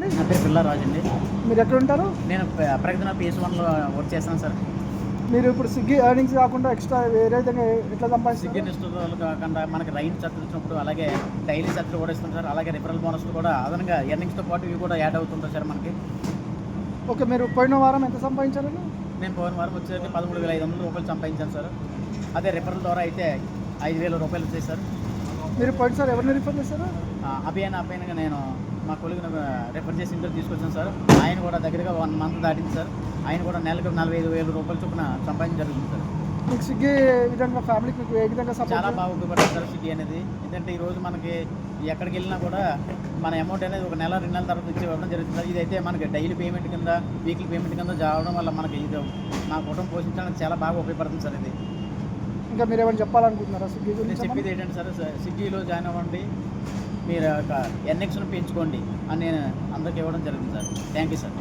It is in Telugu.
నా పేరు పిల్లారాజు అండి. మీరు ఎక్కడ ఉంటారు? నేను ప్రగతిన పిఎస్ వన్లో వర్క్ చేస్తాను సార్. మీరు ఇప్పుడు స్విగ్గీ ఎర్నింగ్స్ కాకుండా ఎక్స్ట్రా వేరే విధంగా ఎట్లా సంపాదిస్తారు? నిష్ఠలు కాకుండా మనకి రైన్ సర్టిల్ ఇచ్చినప్పుడు అలాగే డైలీ సర్టిల్ కూడా ఇస్తుంది సార్. అలాగే రిఫరల్ బోనస్ కూడా అదనంగా ఎర్నింగ్స్తో పాటు ఇవి కూడా యాడ్ అవుతుంటాయి సార్ మనకి. ఓకే మీరు పోయిన వారం ఎంత సంపాదించారండి నేను పోయిన వారం వచ్చేసరికి పదమూడు వేల ఐదు వందల రూపాయలు సంపాదించాను సార్. అదే రిఫరల్ ద్వారా అయితే ఐదు వేల రూపాయలు వచ్చాయి సార్. మీరు పోయినసారి ఎవరిని రిఫర్ చేశారు? అభియాన్ అభియాన్గా నేను మా కొడుకుని రెఫర్ చేసి ఇంటర్ తీసుకొచ్చాను సార్. ఆయన కూడా దగ్గరగా వన్ మంత్ దాటింది సార్. ఆయన కూడా నెలకు నలభై ఐదు వేల రూపాయల చొప్పున సంపాదించ జరుగుతుంది సార్. మీకు స్విగ్గీ విధంగా ఫ్యామిలీకి మీకు ఏ విధంగా చాలా బాగా ఉపయోగపడుతుంది సార్ స్విగ్గీ అనేది. ఎందుకంటే ఈ రోజు మనకి ఎక్కడికి వెళ్ళినా కూడా మన అమౌంట్ అనేది ఒక నెల రెండు నెలల తర్వాత ఇచ్చి ఇవ్వడం జరుగుతుంది సార్. ఇదైతే మనకి డైలీ పేమెంట్ కింద వీక్లీ పేమెంట్ కింద జావడం వల్ల మనకి ఇది మా కుటుంబం పోషించడానికి చాలా బాగా ఉపయోగపడుతుంది సార్ ఇది. ఇంకా మీరు ఏమైనా చెప్పాలనుకుంటున్నారా? స్విగ్గీ గురించి చెప్పేది ఏంటంటే సార్ స్విగ్గీలో జాయిన్ అవ్వండి. మీరు ఎన్ఎక్స్ను పెంచుకోండి అని నేను అందరికి ఇవ్వడం జరుగుతుంది సార్. Thank you sir.